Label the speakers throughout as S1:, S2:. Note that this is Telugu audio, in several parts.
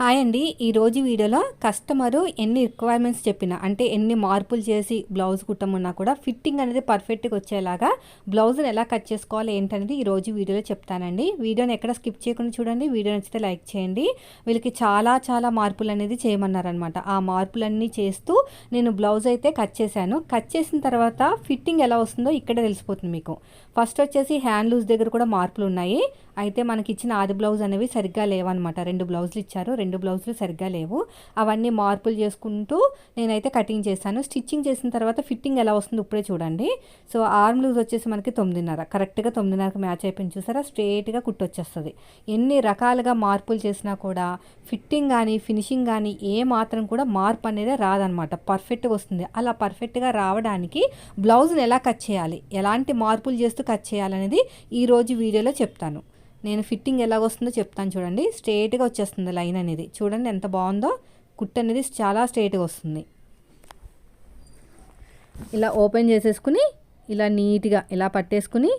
S1: హాయ్ అండి. ఈరోజు వీడియోలో కస్టమరు ఎన్ని రిక్వైర్మెంట్స్ చెప్పినా అంటే ఎన్ని మార్పులు చేసి బ్లౌజ్ కుట్టమన్నా కూడా ఫిట్టింగ్ అనేది పర్ఫెక్ట్గా వచ్చేలాగా బ్లౌజ్ని ఎలా కట్ చేసుకోవాలి ఏంటనేది ఈరోజు వీడియోలో చెప్తానండి. వీడియోని ఎక్కడ స్కిప్ చేయకుండా చూడండి. వీడియో నచ్చితే లైక్ చేయండి. వీళ్ళకి చాలా చాలా మార్పులు అనేది చేయమన్నారనమాట ఆ మార్పులన్నీ చేస్తూ నేను బ్లౌజ్ అయితే కట్ చేశాను. కట్ చేసిన తర్వాత ఫిట్టింగ్ ఎలా వస్తుందో ఇక్కడే తెలిసిపోతుంది మీకు. ఫస్ట్ వచ్చేసి హ్యాండ్ లూజ్ దగ్గర కూడా మార్పులు ఉన్నాయి. అయితే మనకి ఇచ్చిన ఆది బ్లౌజ్ అనేవి సరిగ్గా లేవన్నమాట. రెండు బ్లౌజులు ఇచ్చారు. రెండు బ్లౌజులు సరిగ్గా లేవు. అవన్నీ మార్పులు చేసుకుంటూ నేనైతే కటింగ్ చేశాను. స్టిచ్చింగ్ చేసిన తర్వాత ఫిట్టింగ్ ఎలా వస్తుందో ఇప్పుడే చూడండి. సో ఆర్మ్ లూజ్ వచ్చేసి మనకి తొమ్మిదిన్నర. కరెక్ట్గా తొమ్మిదిన్నరకు మ్యాచ్ అయిపోయింది చూసారా? స్ట్రేట్గా కుట్టొచ్చేస్తుంది. ఎన్ని రకాలుగా మార్పులు చేసినా కూడా ఫిట్టింగ్ కానీ ఫినిషింగ్ కానీ ఏ మాత్రం కూడా మార్పు అనేది రాదనమాట పర్ఫెక్ట్గా వస్తుంది. అలా పర్ఫెక్ట్గా రావడానికి బ్లౌజ్ని ఎలా కట్ చేయాలి? ఎలాంటి మార్పులు చేస్తూ కట్ చేయాలనేది ఈరోజు వీడియోలో చెప్తాను. నేను ఫిట్టింగ్ ఎలా వస్తుందో చెప్తాను చూడండి. స్ట్రేట్గా వచ్చేస్తుంది లైన్ అనేది. చూడండి ఎంత బాగుందో. కుట్ అనేది చాలా స్ట్రేట్గా వస్తుంది. ఇలా ఓపెన్ చేసేసుకుని ఇలా నీట్గా ఇలా పట్టేసుకుని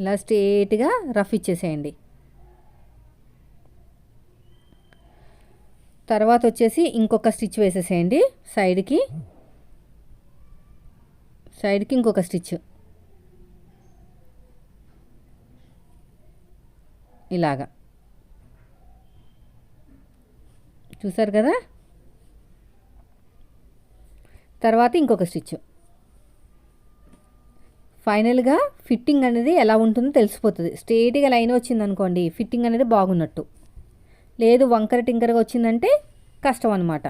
S1: ఇలా స్ట్రేట్గా రఫ్ ఇచ్చేసేయండి. తర్వాత వచ్చేసి ఇంకొక స్టిచ్ వేసేసేయండి సైడ్కి. సైడ్కి ఇంకొక స్టిచ్. ఇలాగా. చూసారు కదా? తర్వాత ఇంకొక స్టిచ్. ఫైనల్గా ఫిట్టింగ్ అనేది ఎలా ఉంటుందో తెలిసిపోతుంది. స్ట్రేట్గా లైన్ వచ్చిందనుకోండి ఫిట్టింగ్ అనేది బాగున్నట్టు. లేదు వంకర టింకరగా వచ్చిందంటే కష్టం అనమాట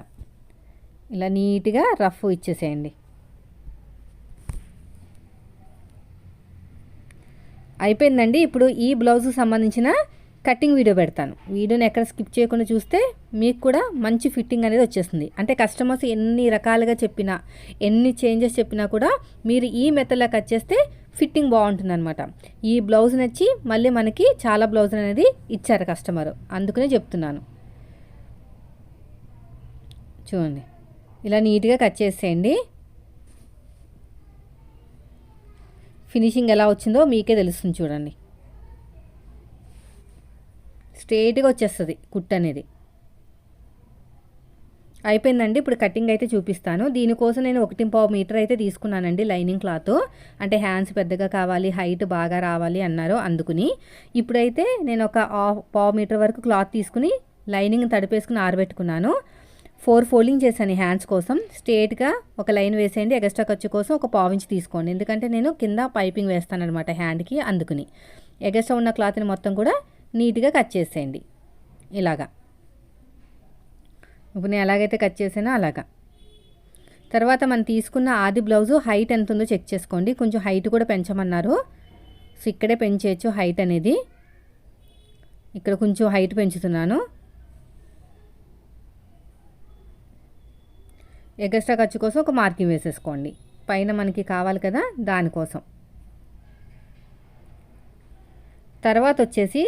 S1: ఇలా నీట్గా రఫ్ ఇచ్చేసేయండి. అయిపోయిందండి. ఇప్పుడు ఈ బ్లౌజ్కి సంబంధించిన కటింగ్ వీడియో పెడతాను. వీడియోని ఎక్కడ స్కిప్ చేయకుండా చూస్తే మీకు కూడా మంచి ఫిట్టింగ్ అనేది వచ్చేస్తుంది. అంటే కస్టమర్స్ ఎన్ని రకాలుగా చెప్పినా ఎన్ని చేంజెస్ చెప్పినా కూడా మీరు ఈ మెథడ్లో కట్ చేస్తే ఫిట్టింగ్ బాగుంటుంది అనమాట ఈ బ్లౌజ్ నచ్చి మళ్ళీ మనకి చాలా బ్లౌజ్ అనేది ఇచ్చారు కస్టమర్. అందుకనే చెప్తున్నాను. చూడండి. ఇలా నీట్గా కట్ చేసేయండి. ఫినిషింగ్ ఎలా వచ్చిందో మీకే తెలుస్తుంది చూడండి. స్ట్రేట్గా వచ్చేస్తుంది కుట్ అనేది. అయిపోయిందండి ఇప్పుడు కటింగ్ అయితే చూపిస్తాను. దీనికోసం నేను ఒకటి పావు మీటర్ అయితే తీసుకున్నానండి లైనింగ్ క్లాత్. అంటే హ్యాండ్స్ పెద్దగా కావాలి హైట్ బాగా రావాలి అన్నారు అందుకుని. ఇప్పుడైతే నేను ఒక పావు మీటర్ వరకు క్లాత్ తీసుకుని లైనింగ్ తడిపేసుకుని ఆరబెట్టుకున్నాను. ఫోర్ ఫోల్డింగ్ చేశాను హ్యాండ్స్ కోసం. స్ట్రేట్గా ఒక లైన్ వేసేయండి ఎక్స్ట్రా ఖర్చు కోసం ఒక పావించి తీసుకోండి. ఎందుకంటే నేను కింద పైపింగ్ వేస్తాను అనమాట హ్యాండ్కి అందుకుని. ఎగస్ట్రా ఉన్న క్లాత్ని మొత్తం కూడా నీట్గా కట్ చేసేయండి. ఇలాగా. ఇప్పుడు నేను ఎలాగైతే కట్ చేసానో అలాగా. తర్వాత మనం తీసుకున్న ఆది బ్లౌజు హైట్ ఎంత ఉందో చెక్ చేసుకోండి. కొంచెం హైట్ కూడా పెంచమన్నారు. సో ఇక్కడే పెంచేయచ్చు హైట్ అనేది. ఇక్కడ కొంచెం హైట్ పెంచుతున్నాను. ఎగస్ట్రా ఖర్చు కోసం ఒక మార్కింగ్ వేసేసుకోండి. పైన మనకి కావాలి కదా దానికోసం తర్వాత వచ్చేసి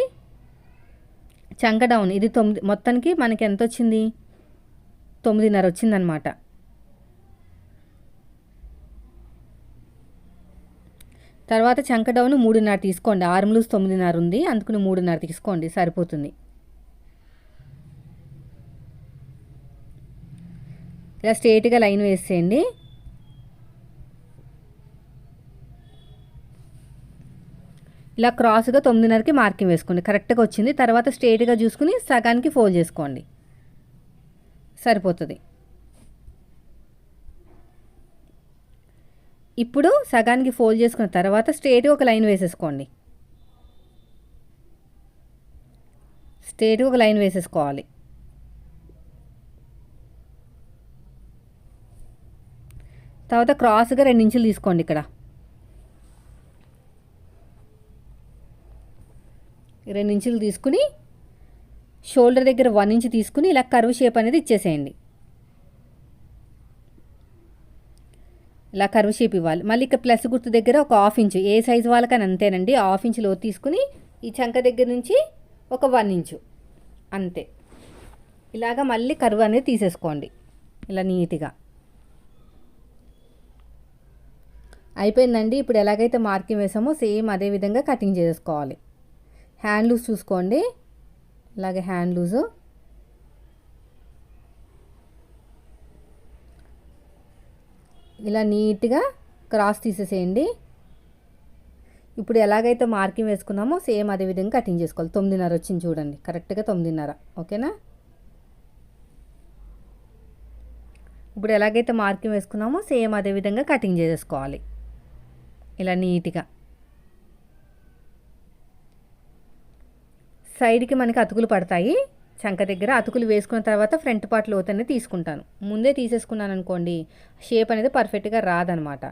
S1: చంక డౌన్ ఇది తొమ్మిది మొత్తానికి మనకి ఎంత వచ్చింది? తొమ్మిదిన్నర వచ్చిందనమాట తర్వాత చంక డౌన్ మూడున్నర తీసుకోండి. ఆర్మ్లూస్ తొమ్మిదిన్నర ఉంది అందుకుని మూడున్నర తీసుకోండి సరిపోతుంది. ఇలా స్ట్రేట్గా లైన్ వేసేయండి. ఇలా క్రాస్గా తొమ్మిదిన్నరకి మార్కింగ్ వేసుకోండి. కరెక్ట్గా వచ్చింది. తర్వాత స్ట్రేట్గా చూసుకుని సగానికి ఫోల్డ్ చేసుకోండి. సరిపోతుంది. ఇప్పుడు సగానికి ఫోల్డ్ చేసుకున్న తర్వాత స్ట్రేట్గా ఒక లైన్ వేసేసుకోండి. స్ట్రేట్గా ఒక లైన్ వేసేసుకోవాలి. తర్వాత క్రాస్గా రెండు ఇంచులు తీసుకోండి ఇక్కడ. రెండు ఇంచులు తీసుకుని షోల్డర్ దగ్గర వన్ ఇంచ్ తీసుకుని ఇలా కరువు షేప్ అనేది ఇచ్చేసేయండి. ఇలా కర్వ్ షేప్ ఇవ్వాలి. మళ్ళీ ఇక్కడ ప్లస్ గుర్తు దగ్గర ఒక హాఫ్ ఇంచు ఏ సైజు వాళ్ళకని అంతేనండి. హాఫ్ ఇంచ్లో తీసుకుని ఈ చంక దగ్గర నుంచి ఒక వన్ ఇంచు అంతే. ఇలాగ మళ్ళీ కర్వ్ అనేది తీసేసుకోండి. ఇలా నీట్గా. అయిపోయిందండి. ఇప్పుడు ఎలాగైతే మార్కింగ్ వేసామో సేమ్ అదే విధంగా కటింగ్ చేసుకోవాలి. హ్యాండ్ లూజ్ చూసుకోండి. ఇలాగే హ్యాండ్ లూజు. ఇలా నీట్గా క్రాస్ తీసేసేయండి. ఇప్పుడు ఎలాగైతే మార్కింగ్ వేసుకున్నామో సేమ్ అదే విధంగా కటింగ్ చేసుకోవాలి. తొమ్మిదిన్నర వచ్చింది చూడండి. కరెక్ట్గా తొమ్మిదిన్నర. ఓకేనా? ఇప్పుడు ఎలాగైతే మార్కింగ్ వేసుకున్నామో సేమ్ అదే విధంగా కటింగ్ చేసేసుకోవాలి ఇలా నీట్గా. సైడ్కి మనకి అతుకులు పడతాయి. చంక దగ్గర అతుకులు వేసుకున్న తర్వాత ఫ్రంట్ పార్ట్ లోత్ అనేది తీసుకుంటాను. ముందే తీసేసుకున్నాను అనుకోండి షేప్ అనేది పర్ఫెక్ట్గా రాదనమాట.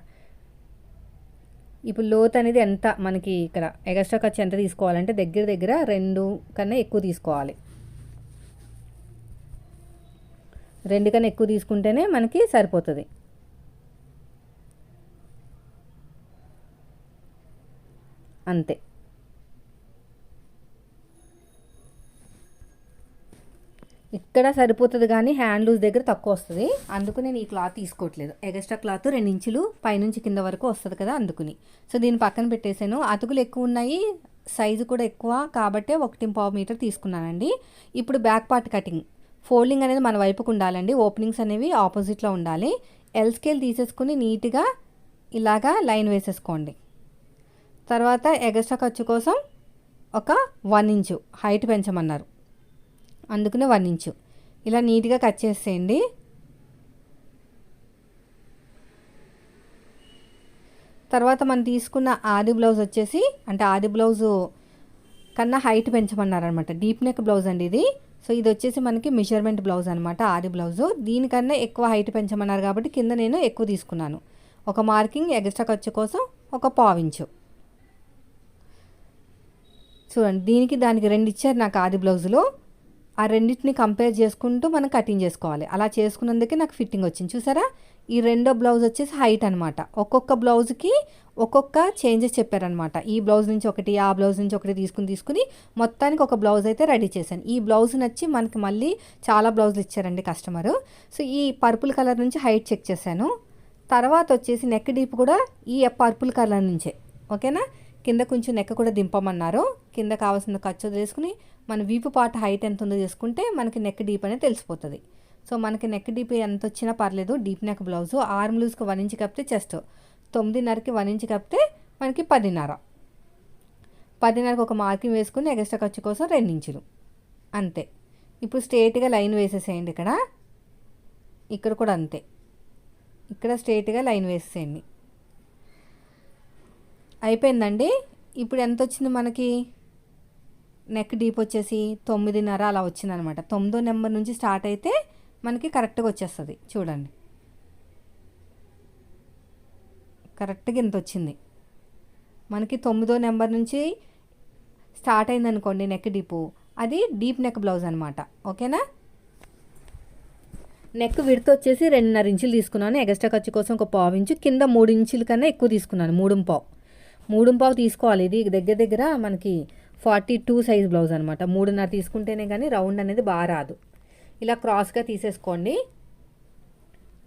S1: ఇప్పుడు లోత్ అనేది ఎంత మనకి ఇక్కడ ఎగస్ట్రా ఖర్చు ఎంత తీసుకోవాలంటే దగ్గర దగ్గర రెండు కన్నా ఎక్కువ తీసుకోవాలి. రెండు కన్నా ఎక్కువ తీసుకుంటేనే మనకి సరిపోతుంది. అంతే. ఇక్కడ సరిపోతుంది కానీ హ్యాండ్ లూజ్ దగ్గర తక్కువ వస్తుంది. అందుకు నేను ఈ క్లాత్ తీసుకోవట్లేదు. ఎగస్ట్రా క్లాత్ రెండు ఇంచులు పైనుంచి కింద వరకు వస్తుంది కదా అందుకుని. సో దీన్ని పక్కన పెట్టేశాను. అతుకులు ఎక్కువ ఉన్నాయి. సైజు కూడా ఎక్కువ. కాబట్టే ఒకటి పావు మీటర్ తీసుకున్నానండి. ఇప్పుడు బ్యాక్ పార్ట్ కటింగ్. ఫోల్డింగ్ అనేది మన వైపుకు ఉండాలండి. ఓపెనింగ్స్ అనేవి ఆపోజిట్లో ఉండాలి. ఎల్ స్కేల్ తీసేసుకుని నీట్గా ఇలాగా లైన్ వేసేసుకోండి. తర్వాత ఎగస్ట్రా ఖర్చు కోసం ఒక వన్ ఇంచు హైట్ పెంచమన్నారు. అందుకనే వన్ ఇంచు. ఇలా నీట్గా కట్ చేసేయండి. తర్వాత మనం తీసుకున్న ఆది బ్లౌజ్ వచ్చేసి అంటే ఆది బ్లౌజు కన్నా హైట్ పెంచమన్నారనమాట డీప్ నెక్ బ్లౌజ్ అండి ఇది. సో ఇది వచ్చేసి మనకి మెజర్మెంట్ బ్లౌజ్ అనమాట ఆది బ్లౌజు. దీనికన్నా ఎక్కువ హైట్ పెంచమన్నారు కాబట్టి కింద నేను ఎక్కువ తీసుకున్నాను. ఒక మార్కింగ్ ఎక్స్ట్రా ఖర్చు కోసం ఒక పావించు చూడండి దీనికి దానికి రెండు ఇచ్చారు నాకు ఆది బ్లౌజ్లో. ఆ రెండింటిని కంపేర్ చేసుకుంటూ మనం కటింగ్ చేసుకోవాలి. అలా చేసుకున్నందుకే నాకు ఫిట్టింగ్ వచ్చింది. చూసారా? ఈ రెండో బ్లౌజ్ వచ్చేసి హైట్ అనమాట ఒక్కొక్క బ్లౌజ్కి ఒక్కొక్క చేంజెస్ చెప్పారనమాట ఈ బ్లౌజ్ నుంచి ఒకటి ఆ బ్లౌజ్ నుంచి ఒకటి తీసుకుని తీసుకుని మొత్తానికి ఒక బ్లౌజ్ అయితే రెడీ చేశాను. ఈ బ్లౌజ్ నచ్చి మనకి మళ్ళీ చాలా బ్లౌజులు ఇచ్చారండి కస్టమరు. సో ఈ పర్పుల్ కలర్ నుంచి హైట్ చెక్ చేశాను. తర్వాత వచ్చేసి నెక్ డీప్ కూడా ఈ పర్పుల్ కలర్ నుంచే. ఓకేనా? కింద కొంచెం నెక్క కూడా దింపమన్నారు. కింద కావాల్సిన ఖర్చు వదిలేసుకుని మన వీపు పాట హైట్ ఎంత ఉందో చేసుకుంటే మనకి నెక్ డీప్ అనేది తెలిసిపోతుంది. సో మనకి నెక్ డీప్ ఎంత వచ్చినా పర్లేదు డీప్ నెక్ బ్లౌజు. ఆర్మ్ లూజ్కి వన్ ఇంచ్ కప్పితే చెస్ట్. తొమ్మిదిన్నరకి వన్ ఇంచ్ కప్పితే మనకి పదిన్నర. పదిన్నరకు ఒక మార్కింగ్ వేసుకుని ఎగస్ట్రా ఖర్చు కోసం రెండు ఇంచులు. అంతే. ఇప్పుడు స్ట్రేట్గా లైన్ వేసేసేయండి ఇక్కడ. ఇక్కడ కూడా అంతే. ఇక్కడ స్ట్రేట్గా లైన్ వేసేసేయండి. అయిపోయిందండి. ఇప్పుడు ఎంత వచ్చింది మనకి? నెక్ డీప్ వచ్చేసి తొమ్మిదిన్నర అలా వచ్చిందనమాట. తొమ్మిదో నెంబర్ నుంచి స్టార్ట్ అయితే మనకి కరెక్ట్గా వచ్చేస్తుంది. చూడండి. కరెక్ట్గా ఇంత వచ్చింది మనకి తొమ్మిదో నెంబర్ నుంచి స్టార్ట్ అయింది అనుకోండి నెక్ డీపు. అది డీప్ నెక్ బ్లౌజ్ అనమాట. ఓకేనా? నెక్ విడత వచ్చేసి రెండున్నర ఇంచులు తీసుకున్నాను. ఎగస్ట్రా ఖర్చు కోసం ఒక పావు ఇంచు. కింద మూడు ఇంచుల కన్నా ఎక్కువ తీసుకున్నాను. మూడు పావు. మూడుంపావు తీసుకోవాలి. ఇది దగ్గర దగ్గర మనకి ఫార్టీ టూ సైజ్ బ్లౌజ్ అనమాట మూడున్నర తీసుకుంటేనే కానీ రౌండ్ అనేది బాగా రాదు. ఇలా క్రాస్గా తీసేసుకోండి.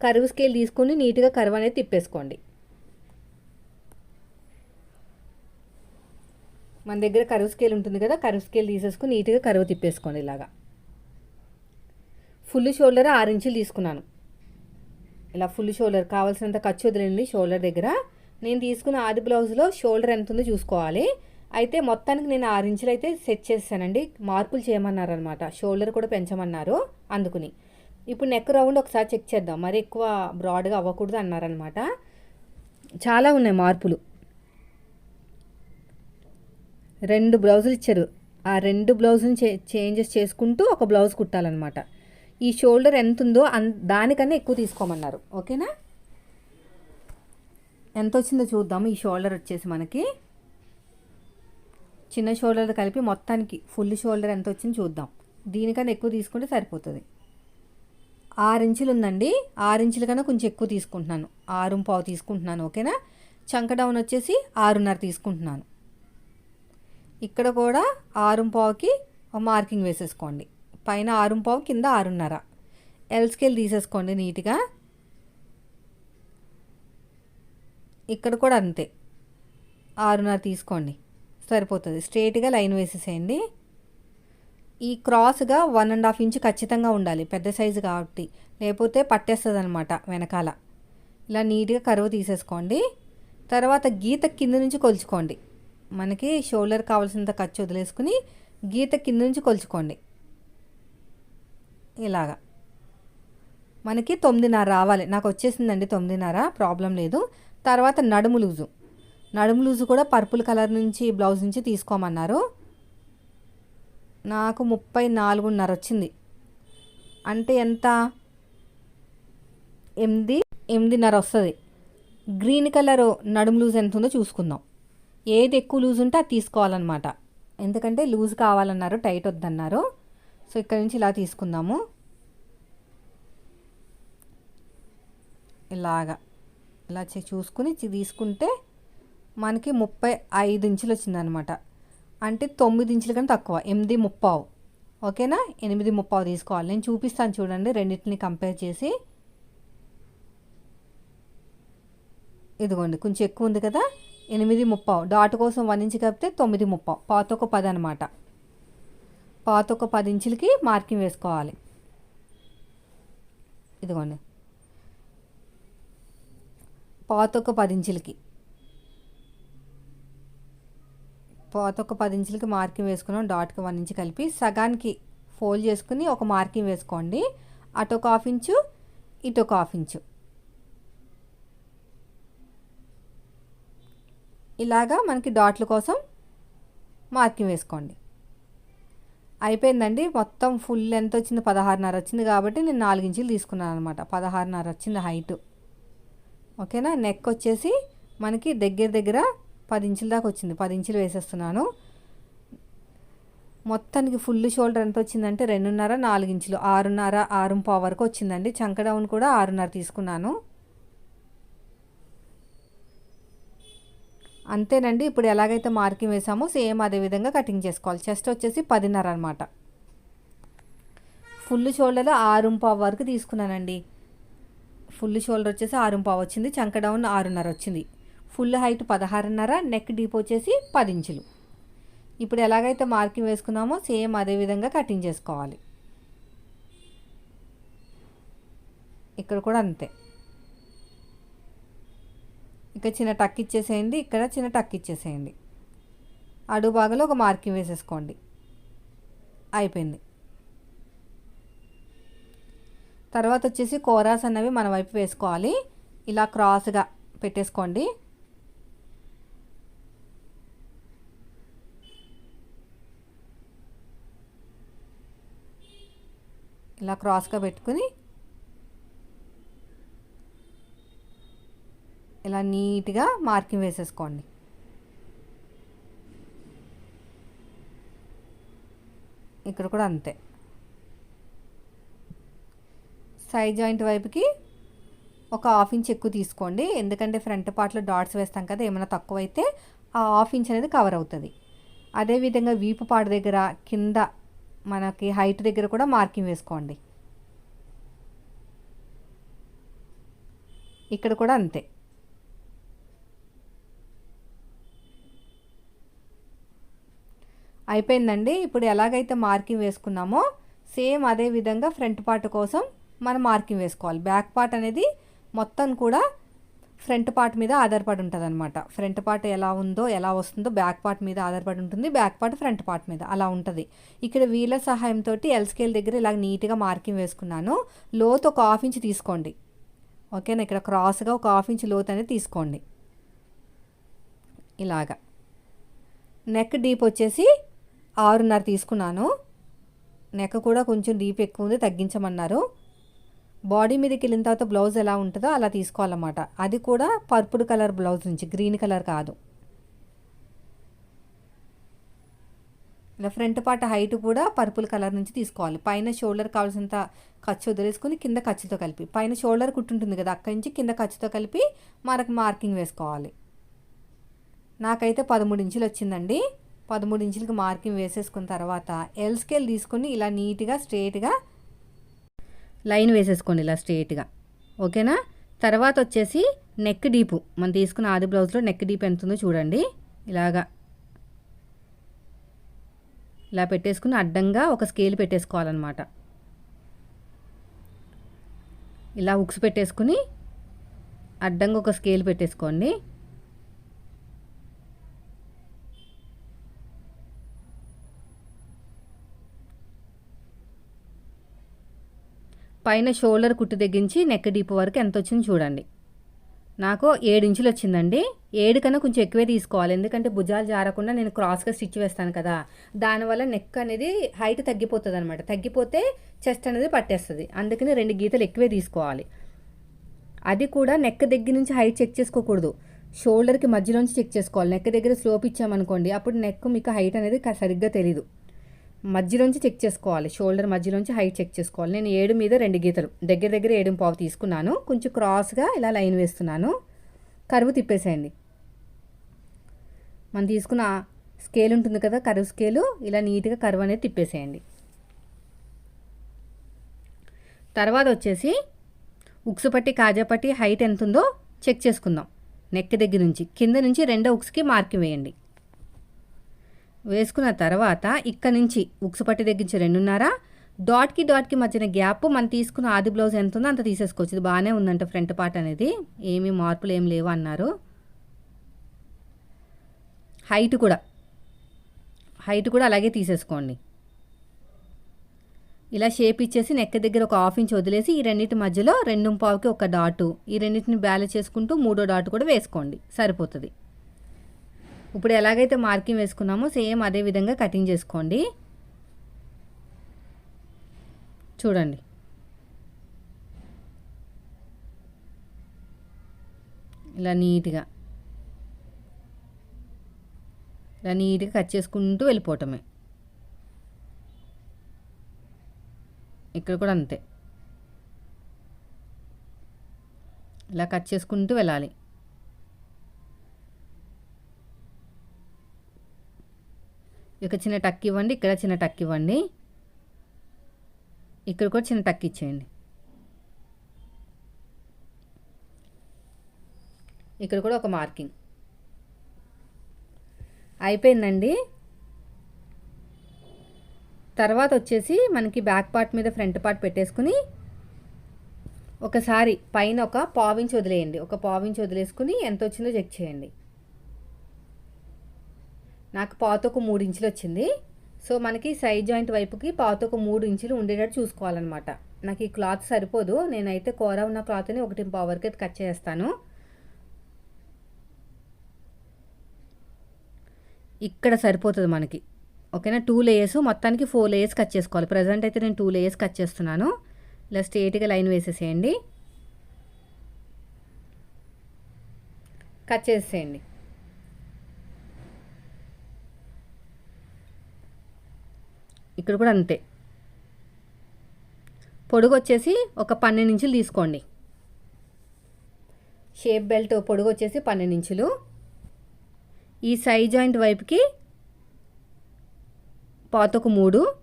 S1: కరువు స్కేల్ తీసుకుని నీట్గా కరువు అనేది తిప్పేసుకోండి. మన దగ్గర కరువు స్కేల్ ఉంటుంది కదా కరువు స్కేల్ తీసేసుకుని నీట్గా కరువు తిప్పేసుకోండి ఇలాగా. ఫుల్ షోల్డర్ ఆరు ఇంచులు తీసుకున్నాను. ఇలా ఫుల్ షోల్డర్ కావాల్సినంత ఖర్చు వదిలేండి షోల్డర్ దగ్గర. నేను తీసుకున్న ఆది బ్లౌజ్లో షోల్డర్ ఎంత ఉందో చూసుకోవాలి. అయితే మొత్తానికి నేను ఆరు ఇంచులు అయితే సెట్ చేశానండి మార్పులు చేయమన్నారనమాట షోల్డర్ కూడా పెంచమన్నారు అందుకుని. ఇప్పుడు నెక్ రౌండ్ ఒకసారి చెక్ చేద్దాం. మరి ఎక్కువ బ్రాడ్గా అవ్వకూడదు అన్నారనమాట చాలా ఉన్నాయి మార్పులు. రెండు బ్లౌజులు ఇచ్చారు. ఆ రెండు బ్లౌజులు చే చేంజెస్ చేసుకుంటూ ఒక బ్లౌజ్ కుట్టాలన్నమాట. ఈ షోల్డర్ ఎంత ఉందో అన్ దానికన్నా ఎక్కువ తీసుకోమన్నారు. ఓకేనా? ఎంత వచ్చిందో చూద్దాము. ఈ షోల్డర్ వచ్చేసి మనకి చిన్న షోల్డర్ కలిపి మొత్తానికి ఫుల్ షోల్డర్ ఎంత వచ్చిందో చూద్దాం. దీనికన్నా ఎక్కువ తీసుకుంటే సరిపోతుంది. ఆరు ఇంచులు ఉందండి. ఆరు ఇంచుల కన్నా కొంచెం ఎక్కువ తీసుకుంటున్నాను. ఆరు పావు తీసుకుంటున్నాను ఓకేనా? చంక డౌన్ వచ్చేసి ఆరున్నర తీసుకుంటున్నాను. ఇక్కడ కూడా ఆరు పావుకి మార్కింగ్ వేసేసుకోండి. పైన ఆరు పావు కింద ఆరున్నర. ఎల్ స్కేల్ తీసేసుకోండి నీట్గా. ఇక్కడ కూడా అంతే. ఆరున్నర తీసుకోండి. సరిపోతుంది. స్ట్రేట్గా లైన్ వేసేసేయండి. ఈ క్రాస్గా వన్ అండ్ హాఫ్ ఇంచ్ ఖచ్చితంగా ఉండాలి. పెద్ద సైజు కాబట్టి. లేకపోతే పట్టేస్తుంది అనమాట వెనకాల. ఇలా నీట్గా కరువు తీసేసుకోండి. తర్వాత గీత కింద నుంచి కొలుచుకోండి. మనకి షోల్డర్ కావాల్సినంత ఖర్చు వదిలేసుకుని గీత కింద నుంచి కొలుచుకోండి. ఇలాగా. మనకి తొమ్మిదిన్నర రావాలి. నాకు వచ్చేసిందండి తొమ్మిదిన్నర. ప్రాబ్లం లేదు. తర్వాత నడుము లూజు. నడుము లూజు కూడా పర్పుల్ కలర్ నుంచి బ్లౌజ్ నుంచి తీసుకోమన్నారు. నాకు ముప్పై నాలుగున్నర వచ్చింది. అంటే ఎంత? ఎనిమిది ఎనిమిదిన్నర వస్తుంది. గ్రీన్ కలర్ నడుము లూజ్ ఎంత ఉందో చూసుకుందాం. ఏది ఎక్కువ లూజ్ ఉంటే అది తీసుకోవాలన్నమాట. ఎందుకంటే లూజ్ కావాలన్నారు టైట్ వద్దన్నారు. సో ఇక్కడ నుంచి ఇలా తీసుకుందాము. ఇలాగా. ఇలా చూసుకుని తీసుకుంటే మనకి ముప్పై ఐదు ఇంచులు వచ్చిందనమాట. అంటే తొమ్మిది ఇంచులు కన్నా తక్కువ ఎనిమిది ముప్పావు. ఓకేనా? ఎనిమిది ముప్పావు తీసుకోవాలి. నేను చూపిస్తాను చూడండి రెండింటిని కంపేర్ చేసి. ఇదిగోండి కొంచెం ఎక్కువ ఉంది కదా? ఎనిమిది ముప్పావు. డాట్ కోసం వన్ ఇంచు కప్పితే తొమ్మిది ముప్పావు. పాతొక పది అనమాట. పాత ఒక పది ఇంచులకి మార్కింగ్ వేసుకోవాలి. ఇదిగోండి. పాతొక పది ఇంచులకి పాతొక పది ఇంచులకి మార్కింగ్ వేసుకున్నాం డాట్కి వన్ ఇంచ్ కలిపి. సగానికి ఫోల్డ్ చేసుకుని ఒక మార్కింగ్ వేసుకోండి. అటు ఒక హాఫ్ ఇంచు ఇటు ఒక హాఫ్ ఇంచు. ఇలాగా మనకి డాట్ల కోసం మార్కింగ్ వేసుకోండి. అయిపోయిందండి. మొత్తం ఫుల్ ఎంత వచ్చింది పదహారున్నర వచ్చింది కాబట్టి నేను నాలుగు ఇంచులు తీసుకున్నాను అనమాట పదహారున్నర వచ్చింది హైటు. ఓకేనా? నెక్ వచ్చేసి మనకి దగ్గర దగ్గర పది ఇంచుల దాకా వచ్చింది. పది ఇంచులు వేసేస్తున్నాను. మొత్తానికి ఫుల్ షోల్డర్ ఎంత వచ్చిందంటే రెండున్నర నాలుగు ఇంచులు. ఆరున్నర ఆరు పావు వరకు వచ్చిందండి. చంక డౌన్ కూడా ఆరున్నర తీసుకున్నాను. అంతేనండి. ఇప్పుడు ఎలాగైతే మార్కింగ్ వేసామో సేమ్ అదే విధంగా కటింగ్ చేసుకోవాలి. చెస్ట్ వచ్చేసి పదిన్నర అనమాట ఫుల్ షోల్డర్ ఆరు పావు వరకు తీసుకున్నానండి. ఫుల్ షోల్డర్ వచ్చేసి ఆరు వచ్చింది చంక డౌన్ ఆరున్నర వచ్చింది. ఫుల్ హైట్ పదహారున్నర నెక్ డీప్ వచ్చేసి పది ఇంచులు ఇప్పుడు ఎలాగైతే మార్కింగ్ వేసుకున్నామో సేమ్ అదే విధంగా కటింగ్ చేసుకోవాలి. ఇక్కడ కూడా అంతే. ఇక చిన్న టక్ ఇచ్చేసేయండి ఇక్కడ చిన్న టక్ ఇచ్చేసేయండి. అడుగు భాగంలో ఒక మార్కింగ్ వేసేసుకోండి. అయిపోయింది. తర్వాత వచ్చేసి కోరాస్ అన్నవి మన వైపు వేసుకోవాలి. ఇలా క్రాస్గా పెట్టేసుకోండి. ఇలా క్రాస్గా పెట్టుకుని ఇలా నీట్గా మార్కింగ్ వేసేసుకోండి. ఇక్కడ కూడా అంతే. సైడ్ జాయింట్ వైపుకి ఒక హాఫ్ ఇంచ్ ఎక్కువ తీసుకోండి. ఎందుకంటే ఫ్రంట్ పార్ట్లో డాట్స్ వేస్తాం కదా ఏమైనా తక్కువ అయితే ఆ హాఫ్ ఇంచ్ అనేది కవర్ అవుతుంది. అదేవిధంగా వీపు పాడు దగ్గర కింద మనకి హైట్ దగ్గర కూడా మార్కింగ్ వేసుకోండి. ఇక్కడ కూడా అంతే. అయిపోయిందండి. ఇప్పుడు ఎలాగైతే మార్కింగ్ వేసుకున్నామో సేమ్ అదే విధంగా ఫ్రంట్ పార్ట్ కోసం మనం మార్కింగ్ వేసుకోవాలి. బ్యాక్ పార్ట్ అనేది మొత్తం కూడా ఫ్రంట్ పార్ట్ మీద ఆధారపడి ఉంటుంది అనమాట ఫ్రంట్ పార్ట్ ఎలా ఉందో ఎలా వస్తుందో బ్యాక్ పార్ట్ మీద ఆధారపడి ఉంటుంది. బ్యాక్ పార్ట్ ఫ్రంట్ పార్ట్ మీద అలా ఉంటుంది. ఇక్కడ వీళ్ళ సహాయంతో ఎల్ స్కేల్ దగ్గర ఇలా నీట్గా మార్కింగ్ వేసుకున్నాను. లోతు ఒక హాఫ్ ఇంచ్ తీసుకోండి. ఓకేనా? ఇక్కడ క్రాస్గా ఒక హాఫ్ ఇంచ్ లోతు అనేది తీసుకోండి. ఇలాగా. నెక్ డీప్ వచ్చేసి ఆరున్నర తీసుకున్నాను. నెక్ కూడా కొంచెం డీప్ ఎక్కువ ఉంది తగ్గించమన్నారు. బాడీ మీదకి వెళ్ళిన తర్వాత బ్లౌజ్ ఎలా ఉంటుందో అలా తీసుకోవాలన్నమాట. అది కూడా పర్పుల్ కలర్ బ్లౌజ్ నుంచి గ్రీన్ కలర్ కాదు. ఇలా ఫ్రంట్ పార్ట్ హైట్ కూడా పర్పుల్ కలర్ నుంచి తీసుకోవాలి. పైన షోల్డర్ కావాల్సినంత ఖర్చు వదిలేసుకుని కింద ఖర్చుతో కలిపి పైన షోల్డర్ కుట్టుంటుంది కదా అక్కడి నుంచి కింద ఖర్చుతో కలిపి మనకు మార్కింగ్ వేసుకోవాలి. నాకైతే పదమూడు ఇంచులు వచ్చిందండి. పదమూడు ఇంచులకి మార్కింగ్ వేసేసుకున్న తర్వాత ఎల్ స్కేల్ తీసుకొని ఇలా నీట్గా స్ట్రేట్గా లైన్ వేసేసుకోండి ఇలా స్ట్రేట్గా ఓకేనా? తర్వాత వచ్చేసి నెక్ డీపు. మనం తీసుకున్న ఆది బ్లౌజ్లో నెక్ డీప్ ఎంత ఉందో చూడండి. ఇలాగా. ఇలా పెట్టేసుకుని అడ్డంగా ఒక స్కేల్ పెట్టేసుకోవాలన్నమాట. ఇలా ఉక్స్ పెట్టేసుకుని అడ్డంగా ఒక స్కేల్ పెట్టేసుకోండి. పైన షోల్డర్ కుట్టు తెగించి నెక్ డీప్ వరకు ఎంత వచ్చింది చూడండి. నాకు ఏడు ఇంచులు వచ్చిందండి. ఏడు కన్నా కొంచెం ఎక్కువే తీసుకోవాలి. ఎందుకంటే భుజాలు జారకుండా నేను క్రాస్గా స్టిచ్ వేస్తాను కదా. దానివల్ల నెక్ అనేది హైట్ తగ్గిపోతుంది అనమాట తగ్గిపోతే చెస్ట్ అనేది పట్టేస్తుంది. అందుకని రెండు గీతలు ఎక్కువే తీసుకోవాలి. అది కూడా నెక్ దగ్గర నుంచి హైట్ చెక్ చేసుకోకూడదు. షోల్డర్కి మధ్యలోంచి చెక్ చేసుకోవాలి. నెక్ దగ్గర స్లోప్ ఇచ్చామనుకోండి అప్పుడు నెక్ మీకు హైట్ అనేది సరిగ్గా తెలీదు. మధ్యలోంచి చెక్ చేసుకోవాలి. షోల్డర్ మధ్యలోంచి హైట్ చెక్ చేసుకోవాలి. నేను ఏడు మీద రెండు గీతలు దగ్గర దగ్గర ఏడు పావు తీసుకున్నాను. కొంచెం క్రాస్గా ఇలా లైన్ వేస్తున్నాను. కరువు తిప్పేసేయండి. మనం తీసుకున్న స్కేల్ ఉంటుంది కదా కరువు స్కేలు ఇలా నీట్గా కరువు అనేది తిప్పేసేయండి. తర్వాత వచ్చేసి ఉక్స్ పట్టి కాజా పట్టి హైట్ ఎంత ఉందో చెక్ చేసుకుందాం. నెక్ దగ్గర నుంచి కింద నుంచి రెండో ఉక్స్కి మార్కింగ్ వేయండి. వేసుకున్న తర్వాత ఇక్కడ నుంచి ఉక్సు పట్టి దగ్గరించి రెండున్నర డాట్కి డాట్కి మధ్యన గ్యాప్ మనం తీసుకున్న ఆది బ్లౌజ్ ఎంత ఉందో అంత తీసేసుకోవచ్చు. ఇది బాగానే ఉందంట ఫ్రంట్ పార్ట్ అనేది. ఏమీ మార్పులు ఏం లేవు అన్నారు. హైట్ కూడా. హైట్ కూడా అలాగే తీసేసుకోండి. ఇలా షేప్ ఇచ్చేసి నెక్ దగ్గర ఒక హాఫ్ ఇంచ్ వదిలేసి ఈ రెండింటి మధ్యలో రెండు పావుకి ఒక డాటు ఈ రెండింటిని బ్యాలెన్స్ చేసుకుంటూ మూడో డాట్ కూడా వేసుకోండి. సరిపోతుంది. ఇప్పుడు ఎలాగైతే మార్కింగ్ వేసుకున్నామో సేమ్ అదే విధంగా కటింగ్ చేసుకోండి. చూడండి. ఇలా నీట్గా. ఇలా నీట్గా కట్ చేసుకుంటూ వెళ్ళిపోవటమే. ఇక్కడ కూడా అంతే. ఇలా కట్ చేసుకుంటూ వెళ్ళాలి. ఇక్కడ చిన్న టక్ ఇవ్వండి ఇక్కడ చిన్న టక్ ఇవ్వండి. ఇక్కడ కూడా చిన్న టక్ ఇచ్చేయండి. ఇక్కడ కూడా ఒక మార్కింగ్. అయిపోయిందండి. తర్వాత వచ్చేసి మనకి బ్యాక్ పార్ట్ మీద ఫ్రంట్ పార్ట్ పెట్టేసుకుని ఒకసారి పైన ఒక పావించి వదిలేయండి. ఒక పావించి వదిలేసుకుని ఎంత వచ్చిందో చెక్ చేయండి. నాకు పాతొక మూడు ఇంచులు వచ్చింది. సో మనకి సైడ్ జాయింట్ వైపుకి పాతొక మూడు ఇంచులు ఉండేటట్టు చూసుకోవాలన్నమాట. నాకు ఈ క్లాత్ సరిపోదు. నేనైతే కూర ఉన్న క్లాత్ని ఒకటి పవర్కి అయితే కట్ చేస్తాను ఇక్కడ సరిపోతుంది మనకి. ఓకేనా? టూ లేయర్స్ మొత్తానికి ఫోర్ లేయర్స్ కట్ చేసుకోవాలి. ప్రజెంట్ అయితే నేను టూ లేయర్స్ కట్ చేస్తున్నాను. ఇలా స్ట్రేట్గా లైన్ వేసేసేయండి. కట్ చేసేయండి ఇక్కడ కూడా అంతే. పొడుగు వచ్చేసి ఒక పన్నెండు ఇంచులు తీసుకోండి. షేప్ బెల్ట్ పొడుగు వచ్చేసి పన్నెండు ఇంచులు. ఈ సై జాయింట్ వైపుకి పాతకు మూడు.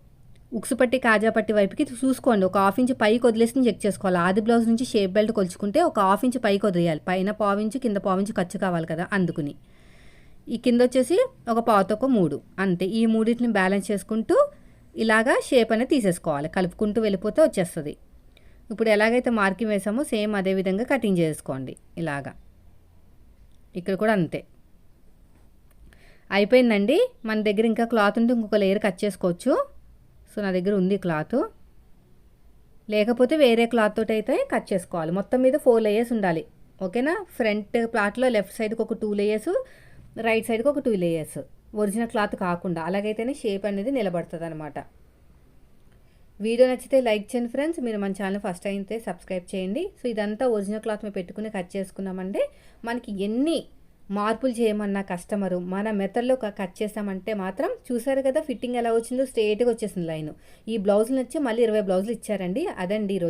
S1: ఉక్సుపట్టి కాజాపట్టి వైపుకి చూసుకోండి. ఒక హాఫ్ ఇంచ్ పైకి వదిలేసి చెక్ చేసుకోవాలి. ఆది బ్లౌజ్ నుంచి షేప్ బెల్ట్ కొలుచుకుంటే ఒక హాఫ్ ఇంచ్ పైకి వదిలేయాలి. పైన పావించు కింద పావించి ఖర్చు కావాలి కదా అందుకుని. ఈ కింద వచ్చేసి ఒక పాతకు మూడు. అంతే. ఈ మూడింటిని బ్యాలెన్స్ చేసుకుంటూ ఇలాగా షేప్ అనేది తీసేసుకోవాలి. కలుపుకుంటూ వెళ్ళిపోతే వచ్చేస్తుంది. ఇప్పుడు ఎలాగైతే మార్కింగ్ వేసామో సేమ్ అదే విధంగా కటింగ్ చేసుకోండి. ఇలాగా. ఇక్కడ కూడా అంతే. అయిపోయిందండి. మన దగ్గర ఇంకా క్లాత్ ఉంటే ఇంకొక లేయర్ కట్ చేసుకోవచ్చు. సో నా దగ్గర ఉంది క్లాత్ లేకపోతే వేరే క్లాత్ తోటి అయితే కట్ చేసుకోవాలి. మొత్తం మీద ఫోర్ లేయర్స్ ఉండాలి. ఓకేనా? ఫ్రంట్ ప్లాట్లో లెఫ్ట్ సైడ్కి ఒక టూ లేయర్స్ రైట్ సైడ్కి ఒక టూ లేయర్స్ ఒరిజినల్ క్లాత్ కాకుండా అలాగైతేనే షేప్ అనేది నిలబడుతుంది అనమాట వీడియో నచ్చితే లైక్ చేయండి ఫ్రెండ్స్. మీరు మన ఛానల్ ఫస్ట్ అయితే సబ్స్క్రైబ్ చేయండి. సో ఇదంతా ఒరిజినల్ క్లాత్ మేము పెట్టుకుని కట్ చేసుకున్నామంటే మనకి ఎన్ని మార్పులు చేయమన్న కస్టమరు మన మెథడ్లో కట్ చేసామంటే మాత్రం చూసారు కదా ఫిట్టింగ్ ఎలా వచ్చిందో స్ట్రేట్గా వచ్చేసింది లైన్. ఈ బ్లౌజులు వచ్చి మళ్ళీ ఇరవై బ్లౌజులు ఇచ్చారండి. అదండి ఈరోజు